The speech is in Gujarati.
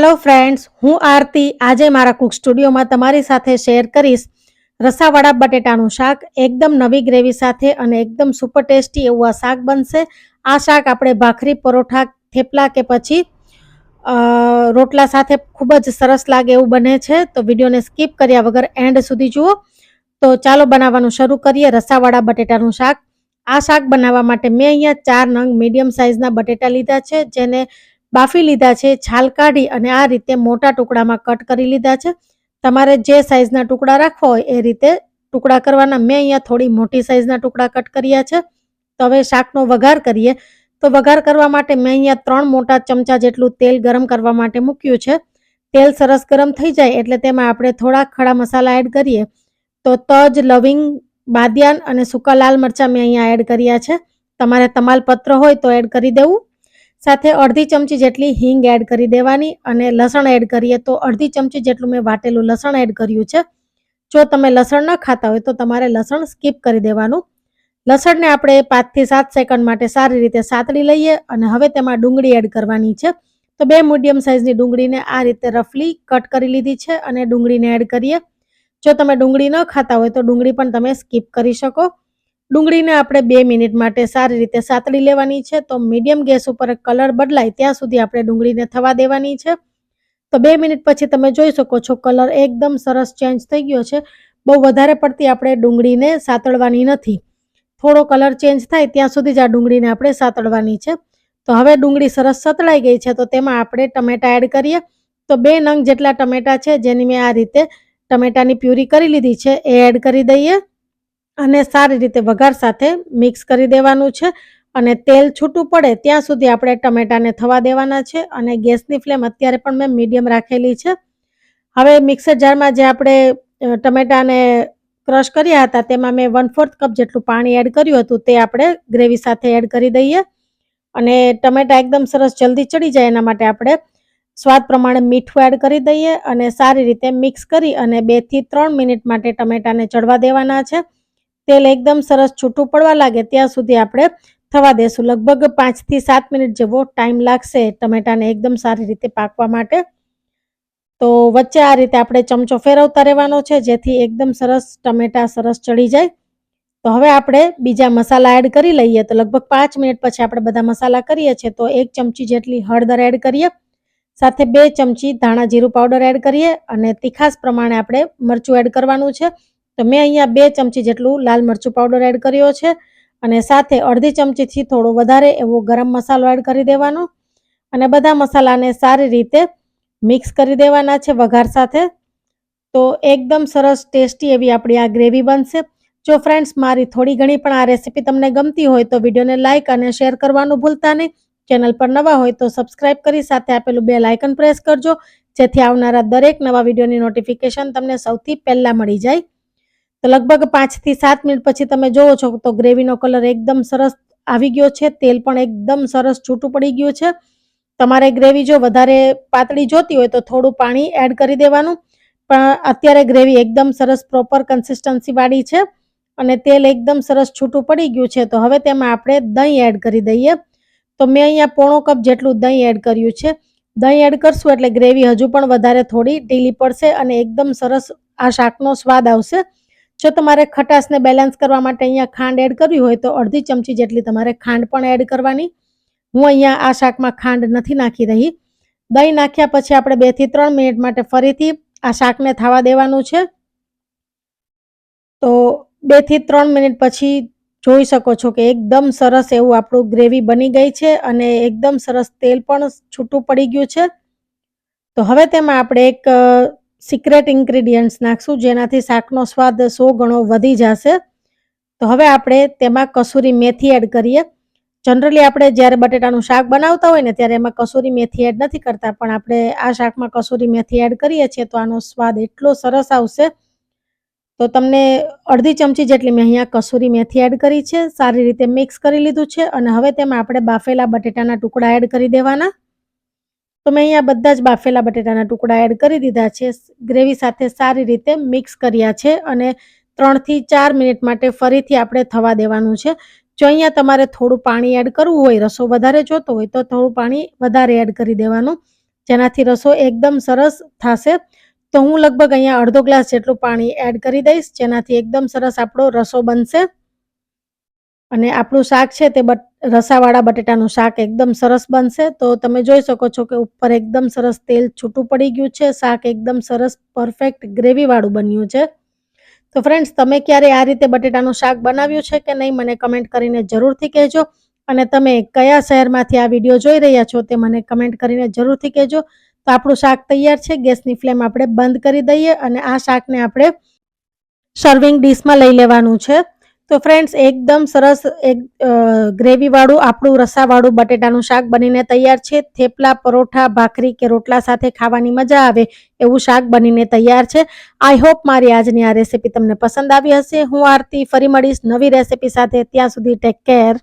હેલો ફ્રેન્ડ્સ હું આરતી. આજે મારા કુક સ્ટુડિયોમાં તમારી સાથે શેર કરીશ રસાવાળા બટેટાનું શાક. એકદમ નવી ગ્રેવી સાથે અને એકદમ સુપર ટેસ્ટી એવું આ શાક બનશે. આ શાક આપણે ભાખરી, પરોઠા, થેપલા કે પછી રોટલા સાથે ખૂબ જ સરસ લાગે એવું બને છે. તો વિડીયોને સ્કીપ કર્યા વગર એન્ડ સુધી જુઓ. તો ચાલો બનાવવાનું શરૂ કરીએ રસાવાળા બટેટાનું શાક. આ શાક બનાવવા માટે મેં અહીંયા ચાર નંગ મીડિયમ સાઇઝના બટેટા લીધા છે, જેને બાફી લીધા છે, છાલ કાઢી અને આ રીતે મોટા ટુકડામાં કટ કરી લીધા છે. તમારે જે સાઇઝના ટુકડા રાખવા હોય એ રીતે ટુકડા કરવાના. મેં અહીંયા થોડી મોટી સાઇઝના ટુકડા કટ કર્યા છે. તો હવે શાકનો વઘાર કરીએ. તો વઘાર કરવા માટે મેં અહીંયા ત્રણ મોટા ચમચા જેટલું તેલ ગરમ કરવા માટે મૂક્યું છે. તેલ સરસ ગરમ થઈ જાય એટલે તેમાં આપણે થોડા ખડા મસાલા એડ કરીએ. તો તજ, લવિંગ, બાદિયાન અને સૂકા લાલ મરચાં મેં અહીંયા એડ કર્યા છે. તમારે તમાલપત્ર હોય તો એડ કરી દેવું. સાથે અડધી ચમચી જેટલી હિંગ એડ કરી દેવાની અને લસણ એડ કરીએ તો અડધી ચમચી જેટલું મેં વાટેલું લસણ એડ કર્યું છે. જો તમે લસણ ન ખાતા હોય તો તમારે લસણ સ્કીપ કરી દેવાનું. લસણને આપણે પાંચથી સાત સેકન્ડ માટે સારી રીતે સાતડી લઈએ અને હવે તેમાં ડુંગળી એડ કરવાની છે. તો બે મીડિયમ સાઇઝની ડુંગળીને આ રીતે રફલી કટ કરી લીધી છે અને ડુંગળીને એડ કરીએ. જો તમે ડુંગળી ન ખાતા હોય તો ડુંગળી પણ તમે સ્કીપ કરી શકો. ડુંગળીને આપણે બે મિનિટ માટે સારી રીતે સાતડી લેવાની છે. તો મીડિયમ ગેસ ઉપર કલર બદલાય ત્યાં સુધી આપણે ડુંગળીને થવા દેવાની છે. તો બે મિનિટ પછી તમે જોઈ શકો છો કલર એકદમ સરસ ચેન્જ થઈ ગયો છે. બહુ વધારે પડતી આપણે ડુંગળીને સાતળવાની નથી. થોડો કલર ચેન્જ થાય ત્યાં સુધી જ આ ડુંગળીને આપણે સાતળવાની છે. તો હવે ડુંગળી સરસ સતળાઈ ગઈ છે તો તેમાં આપણે ટમેટા એડ કરીએ. તો બે નંગ જેટલા ટમેટા છે જેની મેં આ રીતે ટમેટાની પ્યુરી કરી લીધી છે એ એડ કરી દઈએ. અને સારી રીતે વઘાર સાથે મિક્સ કરી દેવાનું છે. અને તેલ છૂટું પડે ત્યાં સુધી આપણે ટમેટાને થવા દેવાના છે અને ગેસની ફ્લેમ અત્યારે પણ મેં મીડિયમ રાખેલી છે. હવે મિક્સર જારમાં જે આપણે ટમેટાને ક્રશ કર્યા હતા તેમાં મેં વન ફોર્થ કપ જેટલું પાણી એડ કર્યું હતું તે આપણે ગ્રેવી સાથે એડ કરી દઈએ. અને ટમેટા એકદમ સરસ જલ્દી ચડી જાય એના માટે આપણે સ્વાદ પ્રમાણે મીઠું એડ કરી દઈએ અને સારી રીતે મિક્સ કરી અને બેથી ત્રણ મિનિટ માટે ટમેટાને ચડવા દેવાના છે. તેલ એકદમ સરસ છૂટું પડવા લાગે ત્યાં સુધી આપણે થવા દેશું. લગભગ પાંચથી સાત મિનિટ જેવો ટાઈમ લાગશે ટમેટાને એકદમ સારી રીતે પાકવા માટે. તો વચ્ચે આ રીતે આપણે ચમચો ફેરવતા રહેવાનો છે, જેથી એકદમ સરસ ટમેટા સરસ ચડી જાય. તો હવે આપણે બીજા મસાલા એડ કરી લઈએ. તો લગભગ પાંચ મિનિટ પછી આપણે બધા મસાલા કરીએ છીએ. તો એક ચમચી જેટલી હળદર એડ કરીએ. સાથે બે ચમચી ધાણા જીરું પાવડર એડ કરીએ. અને તીખાસ પ્રમાણે આપણે મરચું એડ કરવાનું છે. તો મેં અહીંયા બે ચમચી જેટલું લાલ મરચું પાવડર એડ કર્યો છે અને સાથે અડધી ચમચીથી થોડો વધારે એવો ગરમ મસાલો એડ કરી દેવાનો. અને બધા મસાલાને સારી રીતે મિક્સ કરી દેવાના છે વઘાર સાથે. તો એકદમ સરસ ટેસ્ટી એવી આપણી આ ગ્રેવી બનશે. જો ફ્રેન્ડ્સ મારી થોડી ઘણી પણ આ રેસીપી તમને ગમતી હોય તો વિડીયોને લાઇક અને શેર કરવાનું ભૂલતા નહીં. ચેનલ પર નવા હોય તો સબસ્ક્રાઇબ કરી સાથે આપેલું બે લાઇકન પ્રેસ કરજો. જેથી આવનારા દરેક નવા વિડીયોની નોટિફિકેશન તમને સૌથી પહેલાં મળી જાય. તો લગભગ પાંચથી સાત મિનિટ પછી તમે જોવો છો તો ગ્રેવીનો કલર એકદમ સરસ આવી ગયો છે, તેલ પણ એકદમ સરસ છૂટું પડી ગયું છે. તમારે ગ્રેવી જો વધારે પાતળી જોતી હોય તો થોડું પાણી એડ કરી દેવાનું. પણ અત્યારે ગ્રેવી એકદમ સરસ પ્રોપર કન્સિસ્ટન્સી વાળી છે અને તેલ એકદમ સરસ છૂટું પડી ગયું છે. તો હવે તેમાં આપણે દહીં એડ કરી દઈએ. તો મેં અહીંયા પોણો કપ જેટલું દહીં એડ કર્યું છે. દહીં એડ કરશું એટલે ગ્રેવી હજુ પણ વધારે થોડી ઢીલી પડશે અને એકદમ સરસ આ શાકનો સ્વાદ આવશે. જો તમારે ખટાશને બેલેન્સ કરવા માટે અહીંયા ખાંડ એડ કરવી હોય તો અડધી ચમચી જેટલી તમારે ખાંડ પણ એડ કરવાની. હું અહીંયા આ શાકમાં ખાંડ નથી નાખી રહી. દહીં નાખ્યા પછી આપણે બેથી ત્રણ મિનિટ માટે ફરીથી આ શાકને થવા દેવાનું છે. તો બેથી ત્રણ મિનિટ પછી જોઈ શકો છો કે એકદમ સરસ એવું આપણું ગ્રેવી બની ગઈ છે અને એકદમ સરસ તેલ પણ છૂટું પડી ગયું છે. તો હવે તેમાં આપણે એક સિક્રેટ ઇન્ગ્રીડિયન્ટ્સ નાખશું, જેનાથી શાકનો સ્વાદ સો ગણો વધી જશે. તો હવે આપણે તેમાં કસૂરી મેથી એડ કરીએ. જનરલી આપણે જ્યારે બટેટાનું શાક બનાવતા હોય ને, ત્યારે એમાં કસૂરી મેથી એડ નથી કરતા, પણ આપણે આ શાકમાં કસૂરી મેથી એડ કરીએ છીએ, તો આનો સ્વાદ એટલો સરસ આવશે. તો તમને અડધી ચમચી જેટલી મેં અહીંયા કસૂરી મેથી એડ કરી છે, સારી રીતે મિક્સ કરી લીધું છે, અને હવે તેમાં આપણે બાફેલા બટેટાના ટુકડા એડ કરી દેવાના. તો મેં અહીંયા બધા જ બાફેલા બટેટાના ટુકડા એડ કરી દીધા છે. ગ્રેવી સાથે સારી રીતે મિક્સ કર્યા છે અને ત્રણથી ચાર મિનિટ માટે ફરીથી આપણે થવા દેવાનું છે. જો અહીંયા તમારે થોડું પાણી એડ કરવું હોય, રસો વધારે જોતો હોય, તો થોડું પાણી વધારે એડ કરી દેવાનું. જેનાથી રસો એકદમ સરસ થશે. તો હું લગભગ અહીંયા અડધો ગ્લાસ જેટલું પાણી એડ કરી દઈશ, જેનાથી એકદમ સરસ આપણો રસો બનશે. અને આપણું શાક છે તે બટ, રસાવાળા બટેટાનું શાક એકદમ સરસ બનશે. તો તમે જોઈ શકો છો કે ઉપર એકદમ સરસ તેલ છૂટું પડી ગયું છે. શાક એકદમ સરસ પરફેક્ટ ગ્રેવીવાળું બન્યું છે. તો ફ્રેન્ડ્સ, તમે ક્યારે આ રીતે બટેટાનું શાક બનાવ્યું છે કે નહીં, મને કમેન્ટ કરીને જરૂરથી કહેજો. અને તમે કયા શહેરમાંથી આ વીડિયો જોઈ રહ્યા છો તે મને કમેન્ટ કરીને જરૂરથી કહેજો. તો આપણું શાક તૈયાર છે. ગેસની ફ્લેમ આપણે બંધ કરી દઈએ અને આ શાકને આપણે સર્વિંગ ડીશમાં લઈ લેવાનું છે. તો ફ્રેન્ડ્સ એકદમ સરસ એક ગ્રેવીવાળું, આપણું રસાવાળું બટેટાનું શાક બનીને તૈયાર છે. થેપલા, પરોઠા, ભાખરી કે રોટલા સાથે ખાવાની મજા આવે એવું શાક બનીને તૈયાર છે. આઈ હોપ મારી આજની આ રેસીપી તમને પસંદ આવી હશે. હું આરતી ફરી મળીશ નવી રેસીપી સાથે. ત્યાં સુધી ટેક કેર